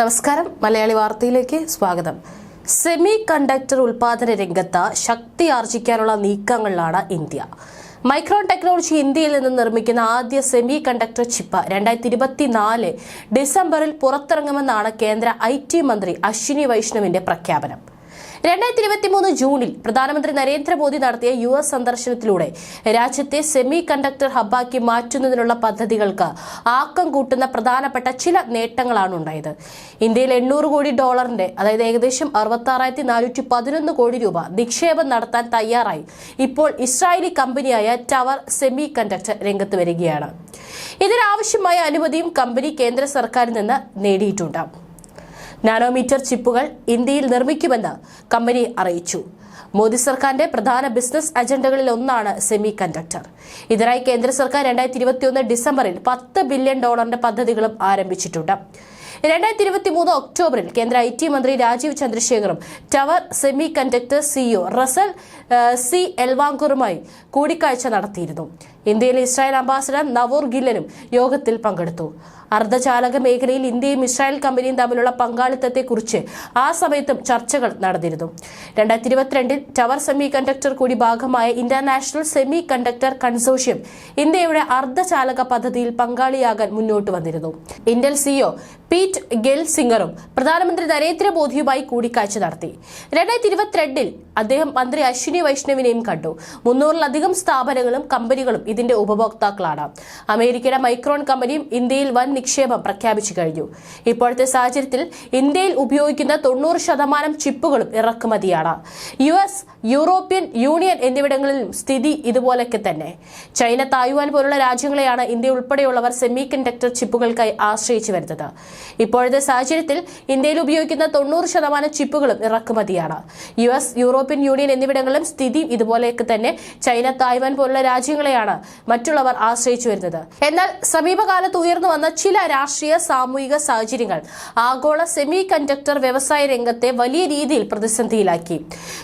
നമസ്കാരം. മലയാളി വാർത്തയിലേക്ക് സ്വാഗതം. സെമി കണ്ടക്ടർ ഉൽപാദന രംഗത്ത് ശക്തി ആർജിക്കാനുള്ള നീക്കങ്ങളിലാണ് ഇന്ത്യ. മൈക്രോൺ ടെക്നോളജി ഇന്ത്യയിൽ നിന്ന് നിർമ്മിക്കുന്ന ആദ്യ സെമി കണ്ടക്ടർ ചിപ്പ് രണ്ടായിരത്തി ഇരുപത്തിനാല് ഡിസംബറിൽ പുറത്തിറങ്ങുമെന്നാണ് കേന്ദ്ര ഐ ടി മന്ത്രി അശ്വിനി വൈഷ്ണവിന്റെ പ്രഖ്യാപനം. രണ്ടായിരത്തി ഇരുപത്തി മൂന്ന് ജൂണിൽ പ്രധാനമന്ത്രി നരേന്ദ്രമോദി നടത്തിയ യു എസ് സന്ദർശനത്തിലൂടെ രാജ്യത്തെ സെമി കണ്ടക്ടർ ഹബ്ബാക്കി മാറ്റുന്നതിനുള്ള പദ്ധതികൾക്ക് ആക്കം കൂട്ടുന്ന പ്രധാനപ്പെട്ട ചില നേട്ടങ്ങളാണ് ഉണ്ടായത്. ഇന്ത്യയിൽ എണ്ണൂറ് കോടി ഡോളറിന്റെ അതായത് ഏകദേശം അറുപത്തി ആറായിരത്തി നാനൂറ്റി പതിനൊന്ന് കോടി രൂപ നിക്ഷേപം നടത്താൻ തയ്യാറായി. ഇപ്പോൾ ഇസ്രായേലി കമ്പനിയായ ടവർ സെമി കണ്ടക്ടർ രംഗത്ത് വരികയാണ്. ഇതിനാവശ്യമായ അനുമതിയും കമ്പനി കേന്ദ്ര സർക്കാരിൽ നിന്ന് നേടിയിട്ടുണ്ട്. നാനോമീറ്റർ ചിപ്പുകൾ ഇന്ത്യയിൽ നിർമ്മിക്കുമെന്ന് കമ്പനി അറിയിച്ചു. മോദി സർക്കാരിന്റെ പ്രധാന ബിസിനസ് അജണ്ടകളിൽ ഒന്നാണ് സെമി കണ്ടക്ടർ ഇതിനായി കേന്ദ്ര സർക്കാർ രണ്ടായിരത്തി ഇരുപത്തിയൊന്ന് ഡിസംബറിൽ പത്ത് ബില്യൺ ഡോളറിന്റെ പദ്ധതികളും ആരംഭിച്ചിട്ടുണ്ട്. രണ്ടായിരത്തി ഇരുപത്തി മൂന്ന് ഒക്ടോബറിൽ കേന്ദ്ര ഐ ടി മന്ത്രി Rajeev ചന്ദ്രശേഖറും Tower semiconductor CEO Russell C എൽവാങ്കുറുമായി കൂടിക്കാഴ്ച നടത്തിയിരുന്നു. ഇന്ത്യയിലെ ഇസ്രായേൽ അംബാസഡർ നവോർ ഗില്ലനും യോഗത്തിൽ പങ്കെടുത്തു. അർദ്ധചാലക മേഖലയിൽ ഇന്ത്യയും ഇസ്രായേൽ കമ്പനിയും തമ്മിലുള്ള പങ്കാളിത്തത്തെക്കുറിച്ച് ആ സമയത്തും ചർച്ചകൾ നടന്നിരുന്നു. രണ്ടായിരത്തി ഇരുപത്തിരണ്ടിൽ ടവർ സെമി കണ്ടക്ടർ കൂടി ഭാഗമായ ഇന്റർനാഷണൽ സെമി കണ്ടക്ടർ കൺസോഷ്യം ഇന്ത്യയുടെ അർദ്ധചാലക പദ്ധതിയിൽ പങ്കാളിയാകാൻ മുന്നോട്ട് വന്നിരുന്നു. ഇന്റൽ സിഇഒ പീറ്റ് ഗെൽ സിംഗറും പ്രധാനമന്ത്രി നരേന്ദ്രമോദിയുമായി കൂടിക്കാഴ്ച നടത്തി. രണ്ടായിരത്തി ഇരുപത്തിരണ്ടിൽ അദ്ദേഹം മന്ത്രി അശ്വിനി വൈഷ്ണവിനെയും കണ്ടു. മുന്നൂറിലധികം സ്ഥാപനങ്ങളും കമ്പനികളും ഇതിന്റെ ഉപഭോക്താക്കളാണ്. അമേരിക്കയുടെ മൈക്രോൺ കമ്പനിയും ഇന്ത്യയിൽ വൻ നിക്ഷേപം പ്രഖ്യാപിച്ചു കഴിഞ്ഞു. ഇപ്പോഴത്തെ സാഹചര്യത്തിൽ ഇന്ത്യയിൽ ഉപയോഗിക്കുന്ന തൊണ്ണൂറ് ശതമാനം ചിപ്പുകളും ഇറക്കുമതിയാണ്. യു എസ് യൂറോപ്യൻ യൂണിയൻ എന്നിവിടങ്ങളിലും സ്ഥിതി ഇതുപോലൊക്കെ തന്നെ. ചൈന തായ്വാൻ പോലുള്ള രാജ്യങ്ങളെയാണ് ഇന്ത്യ ഉൾപ്പെടെയുള്ളവർ സെമി കണ്ടക്ടർ ചിപ്പുകൾക്കായി ആശ്രയിച്ചു വരുന്നത്. ഇപ്പോഴത്തെ സാഹചര്യത്തിൽ ഇന്ത്യയിൽ ഉപയോഗിക്കുന്ന തൊണ്ണൂറ് ശതമാനം ചിപ്പുകളും ഇറക്കുമതിയാണ്. യു എസ് യൂറോപ്യൻ യൂണിയൻ എന്നിവിടങ്ങളിലും സ്ഥിതി ഇതുപോലെയൊക്കെ തന്നെ ചൈന തായ്വാൻ പോലുള്ള രാജ്യങ്ങളെയാണ് മറ്റുള്ളവർ ആശ്രയിച്ചു വരുന്നത്. എന്നാൽ സമീപകാലത്ത് ഉയർന്നു വന്ന ചില രാഷ്ട്രീയ സാമൂഹിക സാഹചര്യങ്ങൾ ആഗോള സെമി കണ്ടക്ടർ വ്യവസായ രംഗത്തെ വലിയ രീതിയിൽ പ്രതിസന്ധിയിലാക്കി.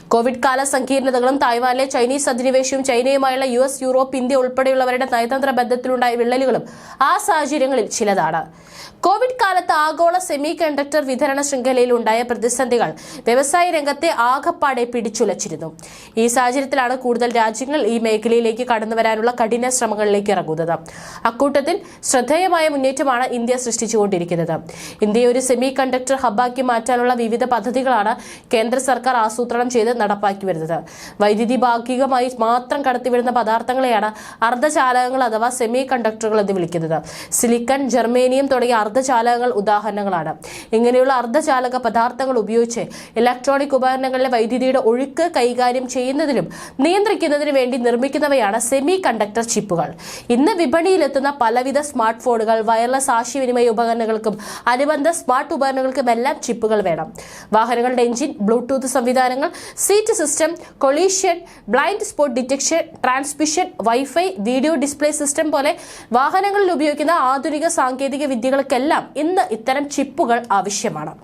കോവിഡ് കാല സങ്കീർണതകളും തായ്വാനിലെ ചൈനീസ് അധിനിവേശവും ചൈനയുമായുള്ള യു എസ് യൂറോപ്പ് ഇന്ത്യ ഉൾപ്പെടെയുള്ളവരുടെ നയതന്ത്ര ബന്ധത്തിലുണ്ടായ വിള്ളലുകളും ആ സാഹചര്യങ്ങളിൽ ചിലതാണ്. കോവിഡ് കാലത്ത് ആഗോള സെമി കണ്ടക്ടർ വിതരണ ശൃംഖലയിൽ ഉണ്ടായ പ്രതിസന്ധികൾ വ്യവസായ രംഗത്തെ ആകപ്പാടെ പിടിച്ചുലച്ചിരുന്നു. ഈ സാഹചര്യത്തിലാണ് കൂടുതൽ രാജ്യങ്ങൾ ഈ മേഖലയിലേക്ക് കടന്നുവരാനുള്ള കഠിന ശ്രമങ്ങളിലേക്ക് ഇറങ്ങുന്നത്. അക്കൂട്ടത്തിൽ ശ്രദ്ധേയമായ മുന്നേറ്റമാണ് ഇന്ത്യ സൃഷ്ടിച്ചുകൊണ്ടിരിക്കുന്നത്. ഇന്ത്യയെ ഒരു സെമി കണ്ടക്ടർ ഹബ്ബാക്കി മാറ്റാനുള്ള വിവിധ പദ്ധതികളാണ് കേന്ദ്ര സർക്കാർ ആസൂത്രണം ചെയ്ത് നടപ്പാക്കി വരുന്നത്. വൈദ്യുതി ഭാഗികമായി മാത്രം കടത്തിവിടുന്ന പദാർത്ഥങ്ങളെയാണ് അർദ്ധചാലകങ്ങൾ അഥവാ സെമി കണ്ടക്ടറുകൾ എന്ന് വിളിക്കുന്നത്. സിലിക്കൺ ജർമേനിയം തുടങ്ങിയ അർദ്ധചാലകങ്ങൾ ഉദാഹരണങ്ങളാണ്. ഇങ്ങനെയുള്ള അർദ്ധചാലക പദാർത്ഥങ്ങൾ ഉപയോഗിച്ച് ഇലക്ട്രോണിക് ഉപകരണങ്ങളിലെ വൈദ്യുതിയുടെ ഒഴുക്ക് കൈകാര്യം ചെയ്യുന്നതിനും നിയന്ത്രിക്കുന്നതിനും വേണ്ടി നിർമ്മിക്കുന്നവയാണ് സെമി കണ്ടക്ടർ ചിപ്പുകൾ ഇന്ന് വിപണിയിലെത്തുന്ന പലവിധ സ്മാർട്ട് ഫോണുകൾ വയർലെസ് ആശയവിനിമയ ഉപകരണങ്ങൾക്കും അനുബന്ധ സ്മാർട്ട് ഉപകരണങ്ങൾക്കും എല്ലാം ചിപ്പുകൾ വേണം. വാഹനങ്ങളുടെ എഞ്ചിൻ ബ്ലൂടൂത്ത് സംവിധാനങ്ങൾ seat system collision blind spot detection transmission wifi video display system പോലെ വാഹനങ്ങളിൽ ഉപയോഗിക്കുന്ന ആധുനിക സാങ്കേതിക വിദ്യകൾക്കെല്ലാം ഇന്ന് ഇത്തരം ചിപ്പുകൾ ആവശ്യമാണ്